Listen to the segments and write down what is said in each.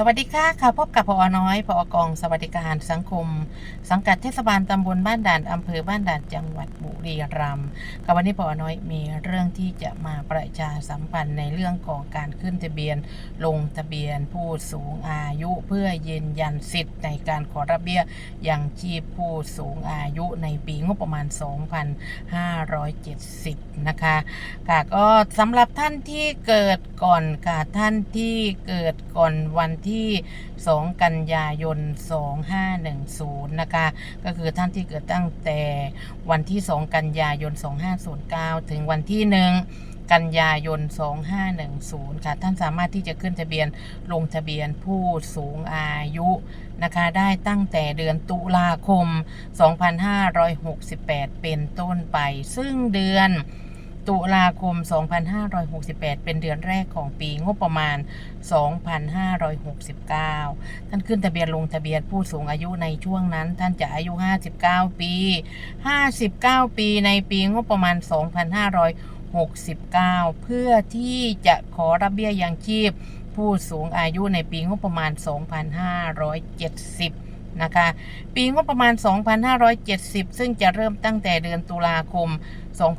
สวัสดีค่ะค่ะพบกับพอน้อยพอกองสวัสดิการสังคม สังกัดเทศบาลตำบลบ้านด่านอำเภอบ้านด่านจังหวัดบุรีรัมย์ค่ะวันนี้พอน้อยมีเรื่องที่จะมาประชาสัมพันธ์ในเรื่องของการขึ้นทะเบียน ลงทะเบียนผู้สูงอายุเพื่อยืนยันสิทธิ์ในการขอรับเบี้ยยังชีพผู้สูงอายุในปีงบประมาณ 2570 นะคะค่ะก็สำหรับท่านที่เกิดก่อนค่ะท่านที่เกิดก่อนวันที่ที่ 2 กันยายน 2510 นะคะ ก็คือท่านที่เกิดตั้งแต่วันที่ 2 กันยายน 2509 ถึงวันที่ 1กันยายน 2510 ค่ะ ท่านสามารถที่จะขึ้นทะเบียนลงทะเบียนผู้สูงอายุนะคะ ได้ตั้งแต่เดือนตุลาคม 2568 เป็นต้นไป ซึ่งเดือน ตุลาคม 2568 เป็นเดือนแรกของปีงบประมาณ 2569 ท่านขึ้นทะเบียนลงทะเบียนผู้สูงอายุในช่วงนั้น ท่านจะอายุ 59 ปี 59 ปีในปีงบประมาณ 2569 เพื่อที่จะขอรับเบี้ยยังชีพ ผู้สูงอายุในปีงบประมาณ 2570 นะคะ ปีงบประมาณ 2570 ซึ่งจะเริ่มตั้งแต่เดือนตุลาคม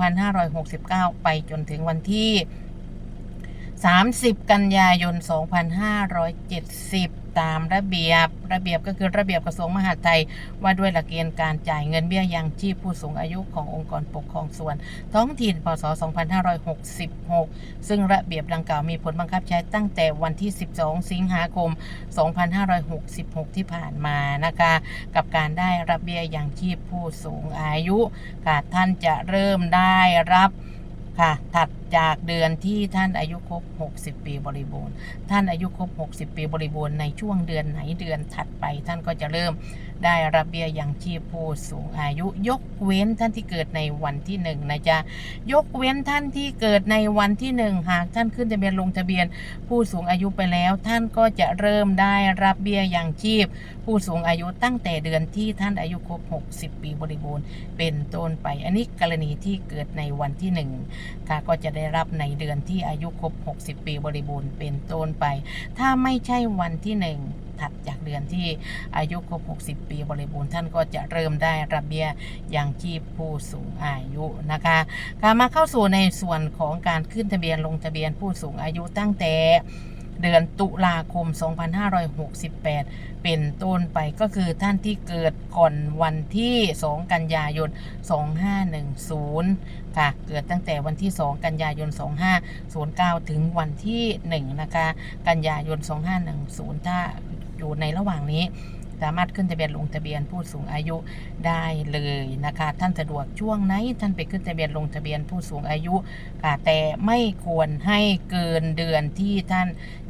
2569 ไปจนถึงวันที่ 30 กันยายน 2570 ตามระเบียบ ระเบียบก็คือระเบียบกระทรวงมหาดไทย ว่าด้วยหลักเกณฑ์การจ่ายเงินเบี้ยยังชีพผู้สูงอายุขององค์กรปกครองส่วน ท้องถิ่น พศ 2566 ซึ่งระเบียบดังกล่าวมีผลบังคับใช้ตั้งแต่วันที่ 12 สิงหาคม 2566 ที่ผ่านมานะคะ กับการได้รับเบี้ยยังชีพผู้สูงอายุค่ะท่านจะเริ่มได้รับค่ะถัด จากเดือนที่ท่านอายุครบ 60 ปีบริบูรณ์ ท่านอายุครบ 60 ปีบริบูรณ์ในช่วงเดือนไหนเดือนถัดไป ท่านก็จะเริ่มได้รับเบี้ยยังชีพผู้สูงอายุ ยกเว้นท่านที่เกิดในวันที่หนึ่งนะจ๊ะยกเว้นท่านที่เกิดในวันที่หนึ่งหากท่านขึ้นทะเบียนลงทะเบียนผู้สูงอายุไปแล้ว ท่านก็จะเริ่มได้รับเบี้ยยังชีพ ผู้สูงอายุตั้งแต่เดือนที่ท่านอายุครบ 60 ปีบริบูรณ์ เป็นต้นไป อันนี้กรณีที่เกิดในวันที่หนึ่งค่ะก็จะได้ได้รับในเดือนที่อายุครบ 60 ปีบริบูรณ์เป็นต้นไป ถ้าไม่ใช่วันที่หนึ่งถัดจากเดือนที่อายุครบ 60 ปีบริบูรณ์ท่านก็จะเริ่มได้รับเบี้ยยังชีพผู้สูงอายุนะคะการมาเข้าสู่ในส่วนของการขึ้นทะเบียนลงทะเบียนผู้สูงอายุตั้งแต่ เดือนตุลาคม 2568 เป็นต้นไปก็คือท่านที่เกิดก่อนวันที่ 2 กันยายน 2510 ค่ะ เกิดตั้งแต่วันที่ 2 กันยายน 2509 ถึงวันที่ 1 นะคะ กันยายน 2510 ถ้าอยู่ในระหว่างนี้ สามารถขึ้นทะเบียนลงทะเบียนผู้สูงอายุได้เลยนะคะ ท่านสะดวกช่วงไหนท่านไปขึ้นทะเบียนลงทะเบียนผู้สูงอายุค่ะแต่ไม่ควรให้เกินเดือนที่ท่าน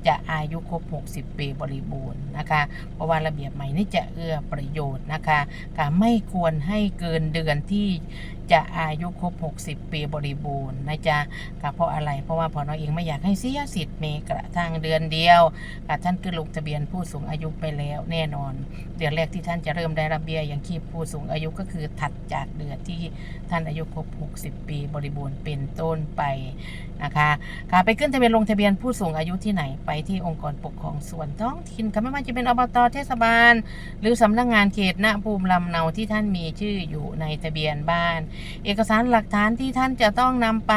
จะอายุครบ 60 ปีบริบูรณ์นะคะ เพราะว่าระเบียบใหม่นี้จะเอื้อประโยชน์นะคะค่ะไม่ควรให้เกินเดือนที่ จะอายุครบ 60 ปีบริบูรณ์นะจ๊ะค่ะเพราะอะไร เพราะว่าพอน้อยเองไม่อยากให้เสียสิทธิ์เมกระทั่งเดือนเดียวค่ะท่านขึ้นลงทะเบียนผู้สูงอายุไปแล้วแน่นอน เดือนแรกที่ท่านจะเริ่มได้รับเบี้ยยังชีพผู้สูงอายุก็คือถัดจากเดือนที่ท่านอายุครบ 60 ปีบริบูรณ์เป็นต้นไปนะคะค่ะไปขึ้นทะเบียนลงทะเบียนผู้สูงอายุที่ไหนไปที่องค์กรปกครองส่วนท้องถิ่นค่ะไม่ว่าจะเป็นอบตเทศบาล หรือสำนักงานเขตณภูมิลำเนาที่ท่านมีชื่ออยู่ในทะเบียนบ้านเอกสารหลักฐานที่ท่านจะต้องนำไป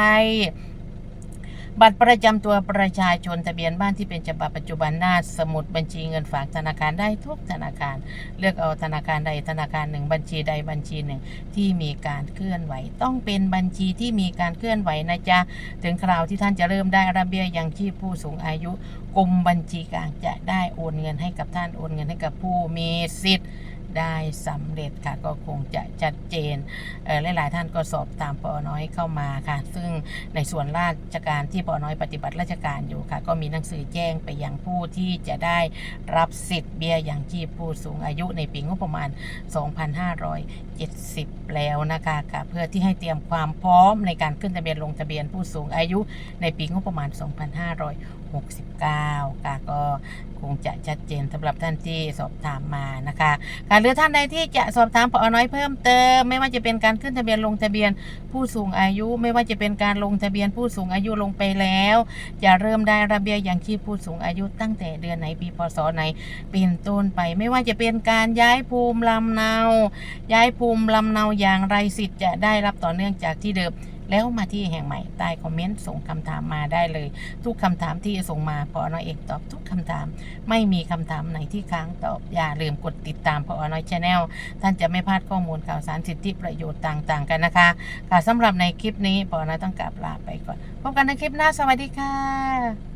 บัตรประจำตัวประชาชนทะเบียนบ้านที่เป็นฉบับปัจจุบันหน้าสมุดบัญชีเงินฝากธนาคารได้ทุกธนาคาร เลือกเอาธนาคารใดธนาคารหนึ่ง บัญชีใดบัญชีหนึ่ง ที่มีการเคลื่อนไหว ต้องเป็นบัญชีที่มีการเคลื่อนไหวนะจ๊ะถึงคราวที่ท่านจะเริ่มได้รับเบี้ยยังชีพผู้สูงอายุกรมบัญชีกลางจะได้โอนเงินให้กับท่านโอนเงินให้กับผู้มีสิทธิ์ ได้สำเร็จค่ะก็คงจะชัดเจนเอ่อหลายๆท่านก็สอบตามปอน้อยเข้ามาค่ะ ซึ่งในส่วนราชการที่ปอน้อยปฏิบัติราชการอยู่ค่ะ ก็มีหนังสือแจ้งไปยังผู้ที่จะได้รับสิทธิ์เบี้ยอย่างชีพผู้สูงอายุในปีงบประมาณ 2570 แล้วนะคะค่ะเพื่อที่ให้เตรียมความพร้อมในการขึ้นทะเบียนลงทะเบียนผู้สูงอายุในปีงบประมาณ 2560 69ค่ะก็คงจะชัดเจนสำหรับท่านที่สอบถามมานะคะค่ะหรือท่านใดที่จะสอบถามปอน้อยเพิ่มเติม ไม่ว่าจะเป็นการขึ้นทะเบียนลงทะเบียนผู้สูงอายุ ไม่ว่าจะเป็นการลงทะเบียนผู้สูงอายุลงไปแล้ว จะเริ่มได้ระเบียบอย่างชีพผู้สูงอายุตั้งแต่เดือนไหนปีพศไหนเป็นต้นไป ไม่ว่าจะเป็นการย้ายภูมิลำเนา ย้ายภูมิลำเนาอย่างไรสิทธิ์จะได้รับต่อเนื่องจากที่เดิม แล้วมาที่แห่งใหม่ใต้คอมเมนต์ส่งคำถามมาได้เลย ทุกคำถามที่ส่งมาพอน้อยเอกตอบทุกคำถาม ไม่มีคำถามไหนที่ค้างตอบอย่าลืมกดติดตามพอน้อยชาแนลท่านจะไม่พลาดข้อมูลข่าวสารสิทธิประโยชน์ต่างๆ กันนะคะค่ะสำหรับในคลิปนี้พอน้อยต้องกลับลาไปก่อนพบกันในคลิปหน้าสวัสดีค่ะ